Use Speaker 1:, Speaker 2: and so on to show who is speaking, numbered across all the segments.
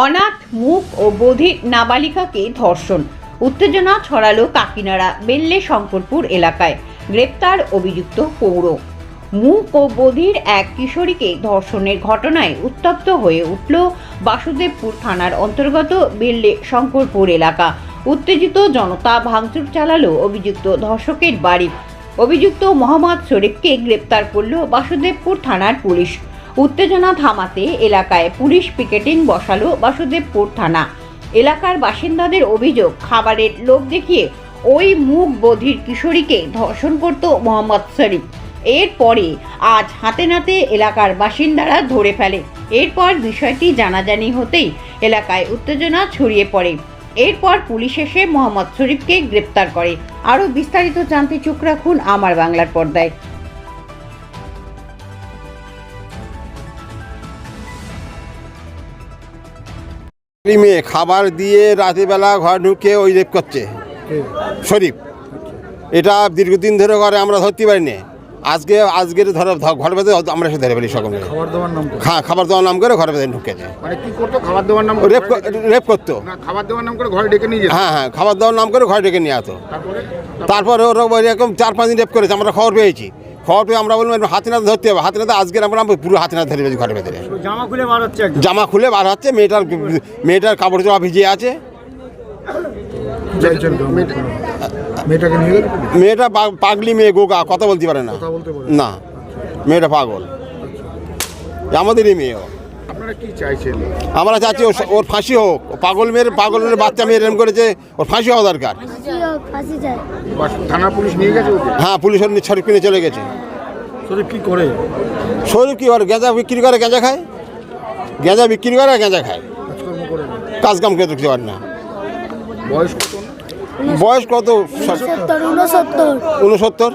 Speaker 1: অনাথ, মুখ ও বধির নাবালিকাকে ধর্ষণ। উত্তেজনা ছড়ালো কাকিনাড়া বেল্লে শঙ্করপুর এলাকায়। গ্রেপ্তার অভিযুক্ত পৌর। মুখ ও বধির এক কিশোরীকে ধর্ষণের ঘটনায় উত্তপ্ত হয়ে উঠল বাসুদেবপুর থানার অন্তর্গত বেল্লে শঙ্করপুর এলাকা। উত্তেজিত জনতা ভাঙচুর চালালো অভিযুক্ত ধর্ষকের বাড়ি। অভিযুক্ত মোহাম্মদ শরীফকে গ্রেপ্তার করল বাসুদেবপুর থানার পুলিশ। উত্তেজনা থামাতে এলাকায় পুলিশ পিকেটিং বসালো বাসুদেবপুর থানা। এলাকার বাসিন্দাদের অভিযোগ, খাবারের লোভ দেখিয়ে ওই মুখ বধির কিশোরীকে ধর্ষণ করত মোহাম্মদ শরীফ। এরপরে আজ হাতে নাতে এলাকার বাসিন্দারা ধরে ফেলে। এরপর বিষয়টি জানাজানি হতেই এলাকায় উত্তেজনা ছড়িয়ে পড়ে। এরপর পুলিশ এসে মোহাম্মদ শরীফকে গ্রেপ্তার করে। আরও বিস্তারিত জানতে চোখ রাখুন আমার বাংলার পর্দায়।
Speaker 2: মেয়ে খাবার দিয়ে রাতেরবেলা ঘর ঢুকে ওই রেপ করছে। শরীফ। এটা দীর্ঘদিন ধরে ঘরে আমরা ধরতে পারিনি। আজকে আজকের ধরে ঘর বেঁধে আমরা এসে ধরে পেলি সকলে।
Speaker 3: খাবার দেওয়ার নাম করে?
Speaker 2: খাবার দেওয়ার নাম করে ঘরে বেঁধে ঢুকেছে
Speaker 3: মানে
Speaker 2: রেপ রেপ করতো।
Speaker 3: খাবার দেওয়ার নাম করে ঘরে ডেকে নিয়ে
Speaker 2: হ্যাঁ হ্যাঁ খাবার দেওয়ার নাম করে ঘরে ডেকে নিয়ে আসতো।
Speaker 3: তারপরে?
Speaker 2: তারপরে ওরা এরকম চার পাঁচ দিন রেপ করেছে আমরা খবর পেয়েছি। খবর পেয়ে আমরা বললাম হাতে নাতে ধরতে হবে। হাতে নাতে আজকের আমরা পুরো হাতে নাতে ধরে পেয়েছি ঘরে বেঁধে
Speaker 4: জামা খুলে বার হচ্ছে
Speaker 2: জামা খুলে বার হচ্ছে মেয়েটার মেয়েটার কাপড় জামা ভিজে আছে।
Speaker 3: মেয়েটা
Speaker 2: পাগলি মেয়ে গোগা কথা বলতে পারে না।
Speaker 3: কথা বলতে পারে
Speaker 2: না। মেয়েটা পাগল। আমাদেরই মেয়ে ও।
Speaker 3: আপনারা কি চাইছেন?
Speaker 2: আমরা চাচ্ছি ওর- ওর ফাঁসি হোক। ও পাগল মেয়ের পাগল মেয়ের বাচ্চা মেয়ের এরম করেছে ওর ফাঁসি হওয়া দরকার।
Speaker 3: থানা পুলিশ নিয়ে গেছে ওকে?
Speaker 2: হ্যাঁ পুলিশ ওর চলে গেছে।
Speaker 4: শরীফ কি করে?
Speaker 2: শরীর কি করে গেঁজা বিক্রি করে গেঁজা খায়? গেঁজা বিক্রি করে গেঁজা খায়। কাজ কাম খেতে কিছু পারে না।
Speaker 3: বয়স কত?
Speaker 2: বয়স কত?
Speaker 5: উনসত্তর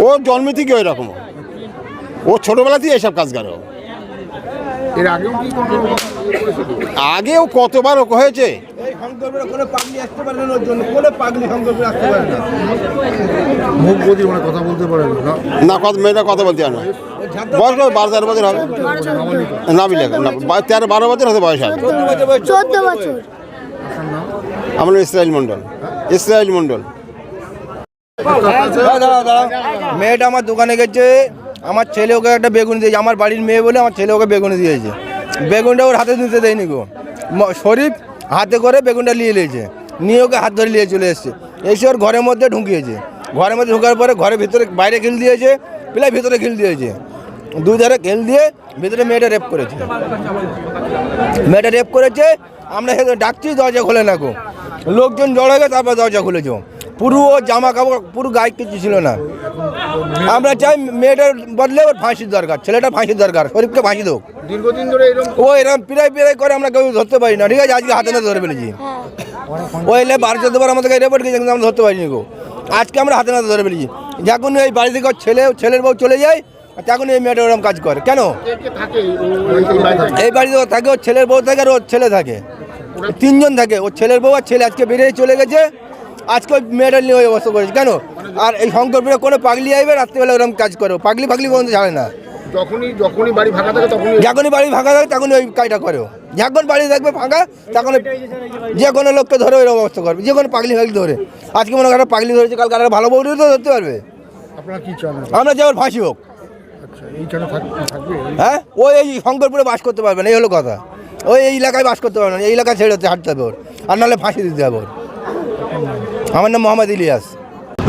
Speaker 2: ও জন্ম থেকে ওই রকম ও ছোটোবেলাতেই এইসব কাজ করে। ও।
Speaker 3: কতবার আগেও কোনো মুখ বদি মানে কথা বলতে পারে না
Speaker 2: মেয়েটা কথা বলতে পারে না। বয়স কত? বারো তেরো বছর হবে? না বিলে না তেরো বারো বছর হতে বয়স হবে।
Speaker 5: চোদ্দ বছর
Speaker 2: আমার নাম ইসরায়েল মণ্ডল। ইসরায়েল মণ্ডল।
Speaker 6: মেয়েটা আমার দোকানে গেছে। আমার ছেলে ওকে একটা বেগুন দিয়েছে। আমার বাড়ির মেয়ে বলে আমার ছেলে ওকে বেগুন দিয়েছে। বেগুনটা ওর হাতে নিতে দেয়নি গো। শরীফ হাতে করে বেগুনটা নিয়ে নিয়েছে। নিয়ে ওকে হাত ধরে নিয়ে চলে এসছে। এসে ওর ঘরের মধ্যে ঢুকিয়েছে। ঘরের মধ্যে ঢুকার পরে ঘরের ভিতরে বাইরে খেল দিয়েছে পিলাই ভিতরে খেল দিয়েছে। দুই ধারে খেল দিয়ে ভিতরে মেয়েটা রেপ করেছে। মেয়েটা রেপ করেছে আমরা ডাকছি দরজা খোলে না গো। লোকজন জড়ো গেছে, তারপর দরজা খুলেছ পুরো ও জামা কাপড় পুরো গায়ে কিছু ছিল না। আমরা চাই মেয়েটার বদলে ওর ফাঁসির দরকার ছেলেটা ফাঁসির দরকার শরীফকে ফাঁসি হোক
Speaker 3: দীর্ঘদিন ধরে
Speaker 6: ও এরকম পিরাই পিরাই করে আমরা কেউ ধরতে পারি না ঠিক আছে? আজকে হাতে না ধরে ফেলেছি। ও এলে বারো চোদ্দ বার আমাদেরকে রেপোর্ট গেছে কিন্তু আমরা ধরতে পারিনি গো। আজকে আমরা হাতে নাতে ধরে ফেলেছি। যখন এই বাড়ি থেকে ছেলে ছেলের বউ চলে যায় তখন এই মেয়েটা ওরকম কাজ করে। কেন?
Speaker 3: এই বাড়িতে?
Speaker 6: থাকে ওর ছেলের বউ থাকে আর ওর ছেলে থাকে। তিনজন থাকে ওর ছেলের বউ আর ছেলে আজকে বেরিয়ে চলে গেছে। আজকে ওই মেয়েটা নিয়ে ওই অবস্থা করেছে। কেন? আর এই শঙ্করপুরে কোনো পাগলি আইবে রাত্রিবেলা ওরকম কাজ করো। পাগলি ফাগলি কোনো ছাড়ে না।
Speaker 3: যখনই যখনই বাড়ি ফাঁকা থাকে তখনই
Speaker 6: যখনই বাড়ি ফাঁকা থাকে তখনই ওই কাজটা করো। যখন বাড়ি থাকবে ফাঁকা তখন যে কোনো লোককে ধরে ওই অবস্থা করবে। যে কোনো পাগলি ফাগলি ধরে। আজকে মনে করো পাগলি ধরেছে কালকে আর ভালো বউটিও তো ধরতে পারবে?
Speaker 3: আপনারা কি চান?
Speaker 6: আমরা যে ওর ফাঁসি হোক।
Speaker 3: আচ্ছা
Speaker 6: হ্যাঁ? ওই এই শঙ্করপুরে বাস করতে পারবে না এই হলো কথা। ওই এই এলাকায় বাস করতে পারবে না এই এলাকায় ছেড়ে হাঁটতে হবে ওর। আর নাহলে ফাঁসি দিতে হবে ওর। আমার নাম মোহাম্মদ ইলিয়াস।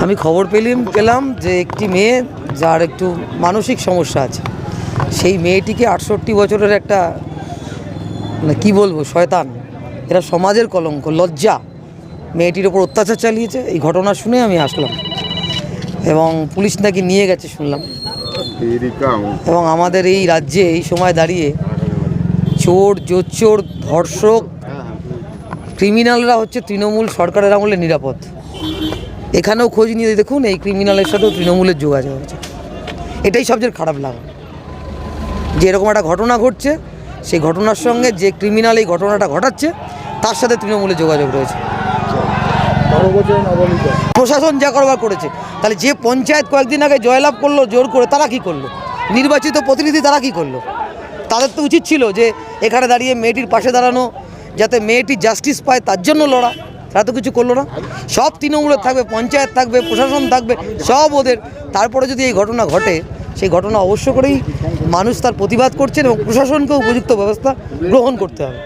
Speaker 7: আমি খবর পেলাম পেলাম যে একটি মেয়ে যার একটু মানসিক সমস্যা আছে। সেই মেয়েটিকে আটষট্টি বছরের একটা মানে কী বলব, শয়তান। এরা সমাজের কলঙ্ক, লজ্জা। মেয়েটির ওপর অত্যাচার চালিয়েছে। এই ঘটনা শুনে আমি আসলাম। এবং পুলিশ নাকি নিয়ে গেছে শুনলাম। এবং আমাদের এই রাজ্যে এই সময় দাঁড়িয়ে চোর, জোচ্চোর, ধর্ষক, ক্রিমিনালরা হচ্ছে তৃণমূল সরকারের আমলে নিরাপদ। এখানেও খোঁজ নিয়ে দেখুন, এই ক্রিমিনালের সাথেও তৃণমূলের যোগাযোগ আছে এটাই সবচেয়ে খারাপ লাগা যে এরকম একটা ঘটনা ঘটছে, সেই ঘটনার সঙ্গে যে ক্রিমিনাল এই ঘটনাটা ঘটাচ্ছে, তার সাথে তৃণমূলের যোগাযোগ রয়েছে। প্রশাসন যা করবার করেছে, তাহলে যে পঞ্চায়েত কয়েকদিন আগে জয়লাভ করল, জোর করে, তারা কি করল? নির্বাচিত প্রতিনিধি তারা কি করল? তাদের তো উচিত ছিল যে, এখানে দাঁড়িয়ে মেয়েটির পাশে দাঁড়ানো, যাতে মেয়েটি জাস্টিস পায়, তার জন্য লড়া। তারা তো কিছু করল না। সব তৃণমূলের থাকবে, পঞ্চায়েত থাকবে, প্রশাসন থাকবে, সব ওদের। তারপরে যদি এই ঘটনা ঘটে, সেই ঘটনা অবশ্য করেই মানুষ তার প্রতিবাদ করছেন এবং প্রশাসনকে উপযুক্ত ব্যবস্থা গ্রহণ করতে হবে।